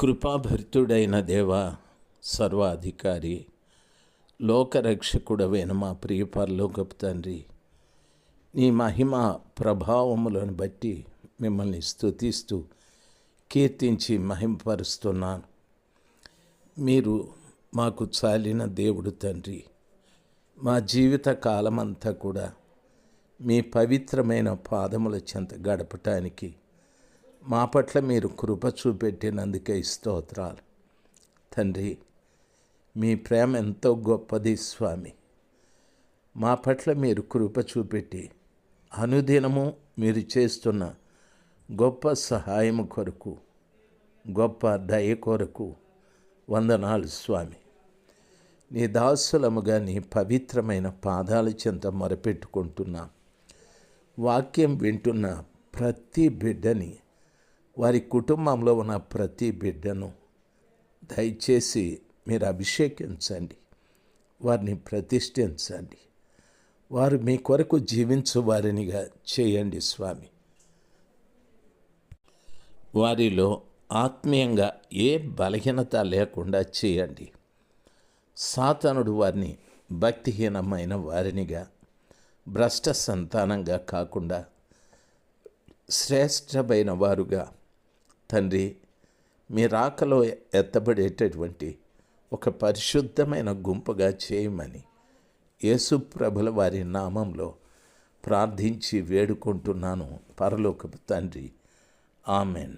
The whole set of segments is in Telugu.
కృపాభరితుడైన దేవ సర్వాధికారి లోకరక్షకుడవైన మా ప్రియ పరలోకపు తండ్రి నీ మహిమ ప్రభావములను బట్టి మిమ్మల్ని స్థుతిస్తూ కీర్తించి మహిమపరుస్తున్నాను మీరు మాకు చాలిన దేవుడు తండ్రి. మా జీవిత కాలమంతా కూడా మీ పవిత్రమైన పాదముల చెంత గడపటానికి మా పట్ల మీరు కృప చూపెట్టినందుకే స్తోత్రాలు. తండ్రి మీ ప్రేమ ఎంతో గొప్పది స్వామి. మా పట్ల మీరు కృప చూపెట్టి అనుదినము మీరు చేస్తున్న గొప్ప సహాయము కొరకు గొప్ప దయ కొరకు వందనాలు స్వామి. నీ దాసులముగా నీ పవిత్రమైన పాదాల చెంత మొరపెట్టుకుంటున్నా వాక్యం వింటున్న ప్రతి బిడ్డని వారి కుటుంబంలో ఉన్న ప్రతి బిడ్డను దయచేసి మీరు అభిషేకించండి. వారిని ప్రతిష్ఠించండి. వారు మీ కొరకు జీవించు వారినిగా చేయండి స్వామి. వారిలో ఆత్మీయంగా ఏ బలహీనత లేకుండా చేయండి. సాతనుడు వారిని భక్తిహీనమైన వారినిగా భ్రష్ట సంతానంగా కాకుండా శ్రేష్టమైన వారుగా తండ్రి మీ రాకలో ఎత్తబడేటటువంటి ఒక పరిశుద్ధమైన గుంపుగా చేయమని యేసు ప్రభుల వారి నామంలో ప్రార్థించి వేడుకుంటున్నాను. పరలోకపు తండ్రి. ఆమెన్.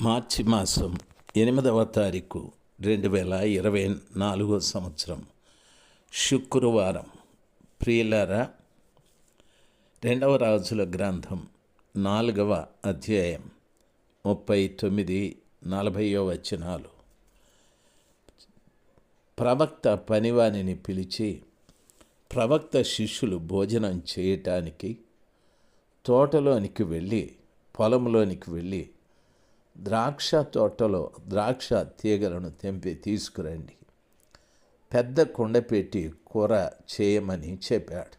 మార్చి మాసం ఎనిమిదవ తారీఖు రెండు వేల ఇరవై నాలుగో సంవత్సరం. శుక్రవారం. ప్రియులారా రెండవ రాజుల గ్రంథం నాలుగవ అధ్యాయం. ముప్పై తొమ్మిది నలభైయో వచనాలు. ప్రవక్త పనివానిని పిలిచి ప్రవక్త శిష్యులు భోజనం చేయటానికి తోటలోనికి వెళ్ళి పొలంలోనికి వెళ్ళి ద్రాక్ష తోటలో ద్రాక్ష తీగలను తెంపి తీసుకురండి. పెద్ద కుండ పెట్టి కూర చేయమని చెప్పాడు.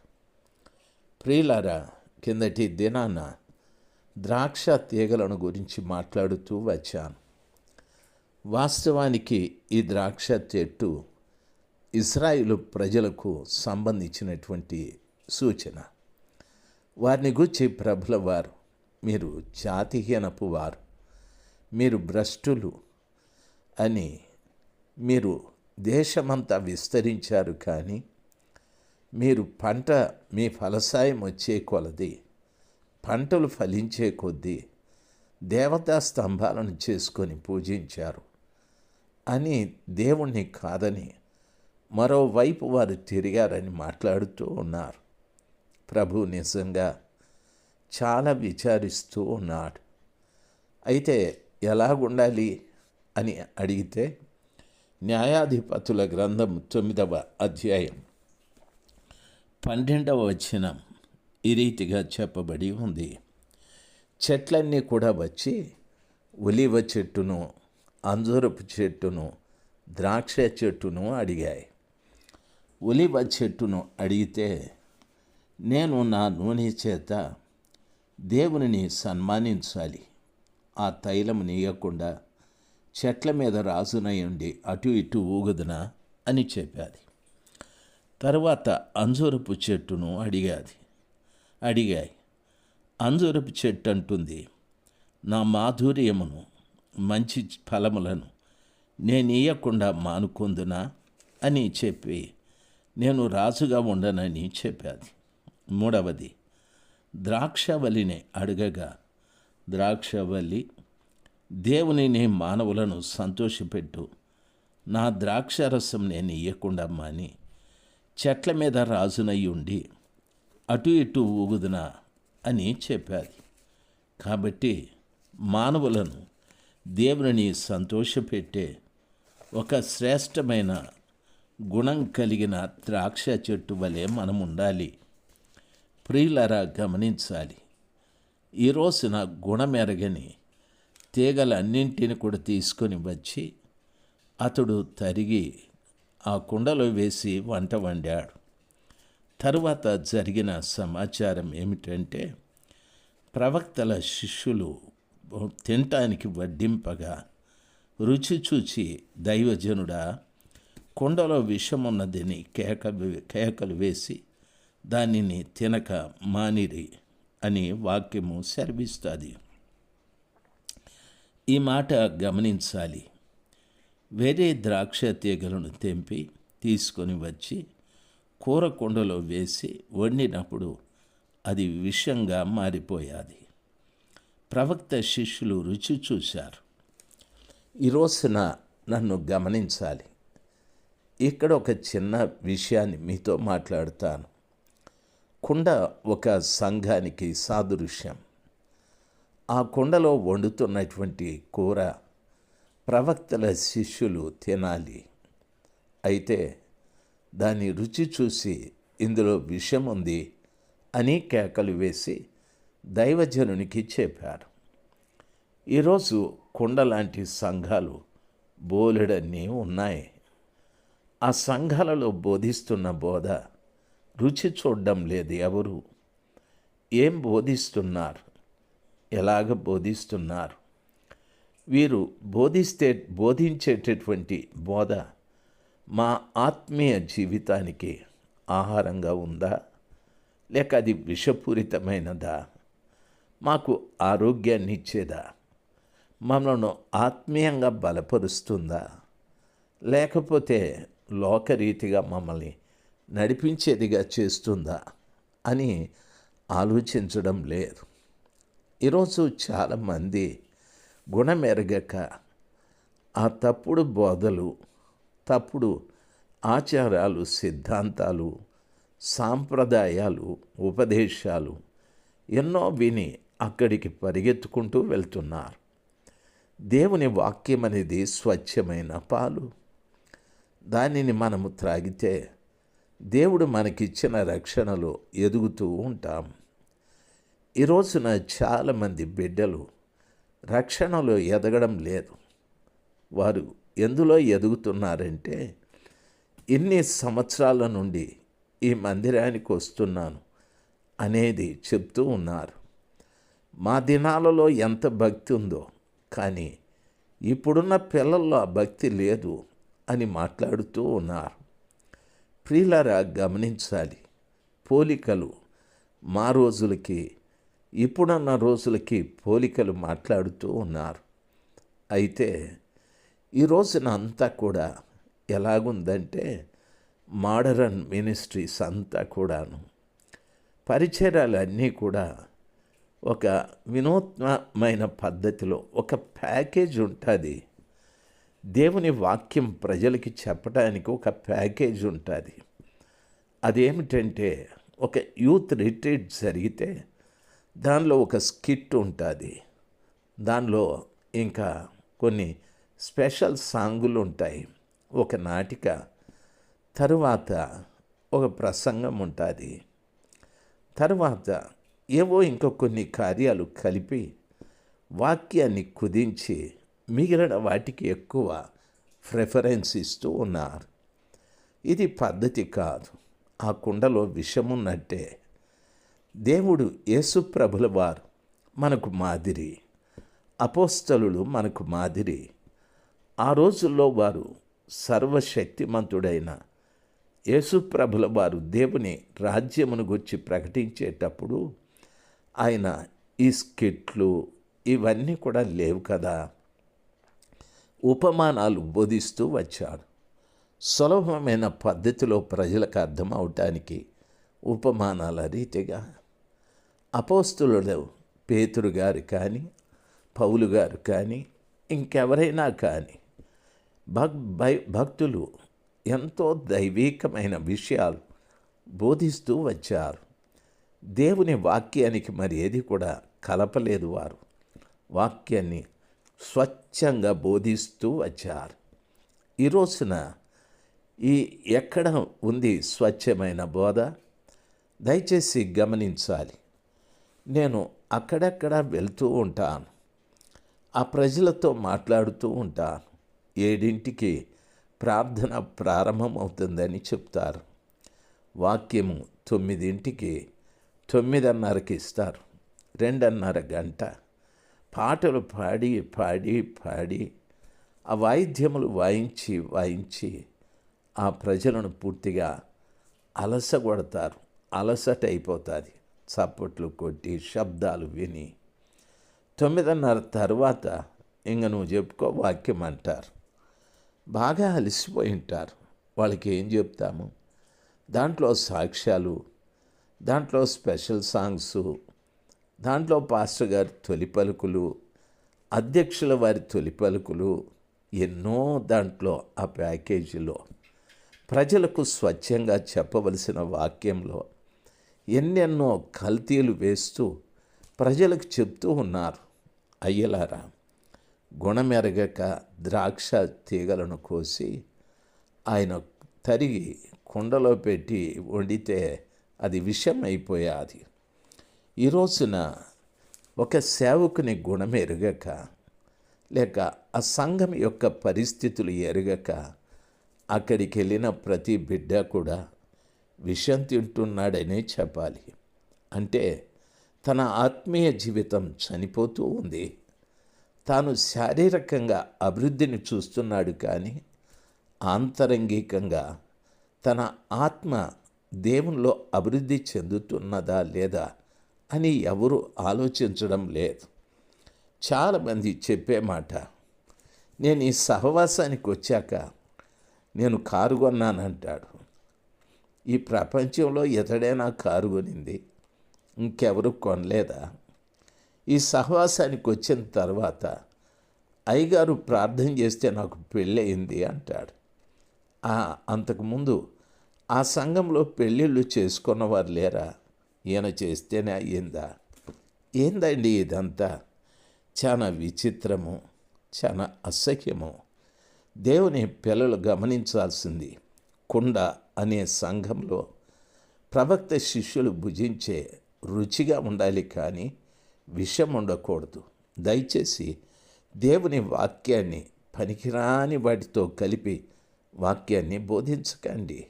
ప్రియులారా కిందటి దినాన ద్రాక్ష తీగలను గురించి మాట్లాడుతూ వచ్చాను. వాస్తవానికి ఈ ద్రాక్ష చెట్టు ఇస్రాయిలు ప్రజలకు సంబంధించినటువంటి సూచన. వారిని గురించి ప్రభుల వారు మీరు జాతిహీనపు వారు మీరు భ్రష్టులు అని మీరు దేశమంతా విస్తరించారు కానీ మీరు పంట మీ ఫలసాయం వచ్చే కొలది పంటలు ఫలించే కొద్దీ దేవతా స్తంభాలను చేసుకొని పూజించారు అని దేవుణ్ణి కాదని మరోవైపు వారు తిరిగారని మాట్లాడుతూ ఉన్నారు. ప్రభు నిజంగా చాలా విచారిస్తూ ఉన్నాడు. అయితే ఎలాగుండాలి అని అడిగితే న్యాయాధిపతుల గ్రంథం తొమ్మిదవ అధ్యాయం పన్నెండవ వచనం ఈ రీతిగా చెప్పబడి ఉంది. చెట్లన్నీ కూడా వచ్చి ఒలివ చెట్టును అంజూరపు చెట్టును ద్రాక్ష చెట్టును అడిగాయి. ఒలివ చెట్టును అడిగితే నేను నా నూనె చేత దేవునిని సన్మానించాలి. ఆ తైలం నీయకుండా చెట్ల మీద రాజునయ్యండి ఉండి అటు ఇటు ఊగుదునా? అని చెప్పాది. తర్వాత అంజూరపు చెట్టును అడిగాది. అడిగాయి. అంజూరపు చెట్టు అంటుంది నా మాధుర్యమును మంచి ఫలములను నేను ఇయ్యకుండా మానుకుందునా? అని చెప్పి నేను రాజుగా ఉండనని చెప్పాది. మూడవది ద్రాక్షవల్లిని అడగగా ద్రాక్షవల్లి దేవునిని మానవులను సంతోషపెట్టు నా ద్రాక్షరసం నేను ఇయ్యకుండా మాని చెట్ల మీద రాజునై ఉండి అటు ఇటు ఊగుదునా అని చెప్పారు కాబట్టి మానవులను దేవుని సంతోషపెట్టే ఒక శ్రేష్టమైన గుణం కలిగిన ద్రాక్ష చెట్టు వలె మనం ఉండాలి ప్రియులరా గమనించాలి. ఈ రోజున గుణమెరగని తీగలన్నింటిని కూడా తీసుకొని వచ్చి అతడు తరిగి ఆ కుండలో వేసి వంట వండాడు. తరువాత జరిగిన సమాచారం ఏమిటంటే ప్రవక్తల శిష్యులు తినటానికి వడ్డింపగా రుచి చూచి దైవజనుడా కుండలో విషమున్నదని కేక కేకలు వేసి దానిని తినక మానిరి అని వాక్యము సెలవిస్తుంది ఈ మాట గమనించాలి. వేరే ద్రాక్ష తీగలను తెంపి తీసుకొని వచ్చి కూర కుండలో వేసి వండినప్పుడు అది విషంగా మారిపోయాది. ప్రవక్త శిష్యులు రుచి చూశారు. ఈ రోజున నన్ను గమనించాలి. ఇక్కడ ఒక చిన్న విషయాన్ని మీతో మాట్లాడతాను. కుండ ఒక సంఘానికి సాదృశ్యం. ఆ కుండలో వండుతున్నటువంటి కూర ప్రవక్తల శిష్యులు తినాలి. అయితే దాని రుచి చూసి ఇందులో విషం ఉంది అని కేకలు వేసి దైవజనునికి చెప్పారు. ఈరోజు కుండ లాంటి సంఘాలు బోలెడన్నీ ఉన్నాయి. ఆ సంఘాలలో బోధిస్తున్న బోధ రుచి చూడడం లేదు ఎవరు. ఏం బోధిస్తున్నారు? ఎలాగ బోధిస్తున్నారు? వీరు బోధిస్తే బోధించేటటువంటి బోధ మా ఆత్మీయ జీవితానికి ఆహారంగా ఉందా? లేక అది విషపూరితమైనదా? మాకు ఆరోగ్యాన్ని ఇచ్చేదా? మనను ఆత్మీయంగా బలపరుస్తుందా? లేకపోతే లోకరీతిగా మమ్మల్ని నడిపించేదిగా చేస్తుందా? అని ఆలోచించడం లేదు. ఈరోజు చాలామంది గుణమెరగక ఆ తప్పుడు బోధలు తప్పుడు ఆచారాలు సిద్ధాంతాలు సాంప్రదాయాలు ఉపదేశాలు ఎన్నో విని అక్కడికి పరిగెత్తుకుంటూ వెళ్తున్నారు. దేవుని వాక్యం అనేది స్వచ్ఛమైన పాలు. దానిని మనము త్రాగితే దేవుడు మనకిచ్చిన రక్షణలో ఎదుగుతూ ఉంటాం. ఈ రోజున చాలామంది బిడ్డలు రక్షణలో ఎదగడం లేదు. వారు ఎందులో ఎదుగుతున్నారంటే ఇన్ని సంవత్సరాల నుండి ఈ మందిరానికి వస్తున్నాను అనేది చెప్తూ ఉన్నారు. మా దినాలలో ఎంత భక్తి ఉందో కానీ ఇప్పుడున్న పిల్లల్లో ఆ భక్తి లేదు అని మాట్లాడుతూ ఉన్నారు. ప్రియులరా గమనించాలి. పోలికలు మా రోజులకి ఇప్పుడున్న రోజులకి పోలికలు మాట్లాడుతూ ఉన్నారు. అయితే ఈ రోజున అంతా కూడా ఎలాగుందంటే మోడరన్ మినిస్ట్రీస్ అంతా కూడాను. పరిచయాలన్నీ కూడా ఒక వినూత్నమైన పద్ధతిలో ఒక ప్యాకేజ్ ఉంటుంది. దేవుని వాక్యం ప్రజలకి చెప్పడానికి ఒక ప్యాకేజ్ ఉంటుంది. అదేమిటంటే ఒక యూత్ రిట్రీట్ జరిగితే దానిలో ఒక స్కిట్ ఉంటుంది. దానిలో ఇంకా కొన్ని స్పెషల్ సాంగులు ఉంటాయి ఒక నాటిక తరువాత ఒక ప్రసంగం ఉంటుంది తరువాత ఏవో ఇంకా కొన్ని కార్యాలు కలిపి వాక్యాన్ని కుదించి మిగిలిన వాటికి ఎక్కువ ప్రిఫరెన్స్ ఇస్తూ ఉన్నారు. ఇది పద్ధతి కాదు. ఆ కుండలో విషమున్నట్టే. దేవుడు యేసుప్రభుల వారు మనకు మాదిరి అపోస్తలులు మనకు మాదిరి ఆ రోజుల్లో వారు సర్వశక్తిమంతుడైన యేసుప్రభుల వారు దేవుని రాజ్యమును గురించి ప్రకటించేటప్పుడు ఆయన ఈ స్కిట్లు ఇవన్నీ కూడా లేవు కదా. ఉపమానాలు బోధిస్తూ వచ్చాడు. సులభమైన పద్ధతిలో ప్రజలకు అర్థమవటానికి ఉపమానాల రీతిగా అపోస్తులు పేతురు గారు కానీ పౌలు గారు కానీ ఇంకెవరైనా కానీ భక్ భక్తులు ఎంతో దైవీకమైన విషయాలు బోధిస్తూ వచ్చారు. దేవుని వాక్యానికి మరి ఏది కూడా కలపలేదు వారు. వాక్యాన్ని స్వచ్ఛంగా బోధిస్తూ వచ్చారు. ఈ రోజున ఈ ఎక్కడ ఉంది స్వచ్ఛమైన బోధ? దయచేసి గమనించాలి. నేను అక్కడక్కడ వెళ్తూ ఉంటాను. ఆ ప్రజలతో మాట్లాడుతూ ఉంటాను. ఏడింటికి ప్రార్థన ప్రారంభమవుతుందని చెప్తారు. వాక్యము తొమ్మిదింటికి తొమ్మిదిన్నరకి ఇస్తారు. రెండున్నర గంట పాటలు పాడి పాడి పాడి ఆ వాయిద్యములు వాయించి వాయించి ఆ ప్రజలను పూర్తిగా అలసగొడతారు. అలసట అయిపోతుంది చప్పట్లు కొట్టి శబ్దాలు విని తొమ్మిదిన్నర తర్వాత ఇంక నువ్వు చెప్పుకో వాక్యం అంటారు బాగా అలసిపోయి ఉంటారు. వాళ్ళకి ఏం చెప్తాము? దాంట్లో సాక్ష్యాలు దాంట్లో స్పెషల్ సాంగ్స్ దాంట్లో పాస్టర్ గారి తొలి పలుకులు అధ్యక్షుల వారి తొలి పలుకులు ఎన్నో దాంట్లో ఆ ప్యాకేజీలో. ప్రజలకు స్వచ్ఛంగా చెప్పవలసిన వాక్యంలో ఎన్నెన్నో కల్తీలు వేస్తూ ప్రజలకు చెప్తూ ఉన్నారు. అయ్యలారా గుణమెరగక ద్రాక్ష తీగలను కోసి ఆయన తరిగి కుండలో పెట్టి వండితే అది విషం అయిపోయాది ఈ రోజున ఒక సేవకుని గుణం ఎరగక లేక ఆ సంఘం యొక్క పరిస్థితులు ఎరగక అక్కడికి వెళ్ళిన ప్రతి బిడ్డ కూడా విషం తింటున్నాడనే చెప్పాలి. అంటే తన ఆత్మీయ జీవితం చనిపోతూ ఉంది. తాను శారీరకంగా అభివృద్ధిని చూస్తున్నాడు కానీ ఆంతరంగికంగా తన ఆత్మ దేవునిలో అభివృద్ధి చెందుతున్నదా లేదా అని ఎవరు ఆలోచించడం లేదు. చాలామంది చెప్పే మాట నేను ఈ సహవాసానికి వచ్చాక నేను కారు కొన్నానంటాడు. ఈ ప్రపంచంలో ఎతడైనా కారు కొనింది ఇంకెవరు కొనలేదా? ఈ సహవాసానికి వచ్చిన తర్వాత అయ్యగారు ప్రార్థన చేస్తే నాకు పెళ్ళయింది అంటాడు. అంతకుముందు ఆ సంఘంలో పెళ్ళిళ్ళు చేసుకున్నవారు లేరా? ఈయన చేస్తేనే అయ్యిందా? ఏందండి ఇదంతా? చాలా విచిత్రము చాలా అసహ్యము. దేవుని పిల్లలు గమనించాల్సింది కుండ అనే సంఘంలో ప్రవక్త శిష్యులు భుజించే రుచిగా ఉండాలి కానీ విషం ఉండకూడదు. దయచేసి దేవుని వాక్యాన్ని పనికిరాని వాటితో కలిపి వాక్యాన్ని బోధించకండి.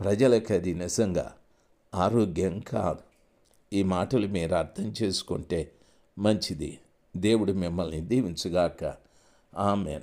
ప్రజలకు అది నిజంగా ఆరోగ్యం కాదు. ఈ మాటలు మీరు అర్థం చేసుకుంటే మంచిది. దేవుడు మిమ్మల్ని దీవించుగాక. ఆమెన్.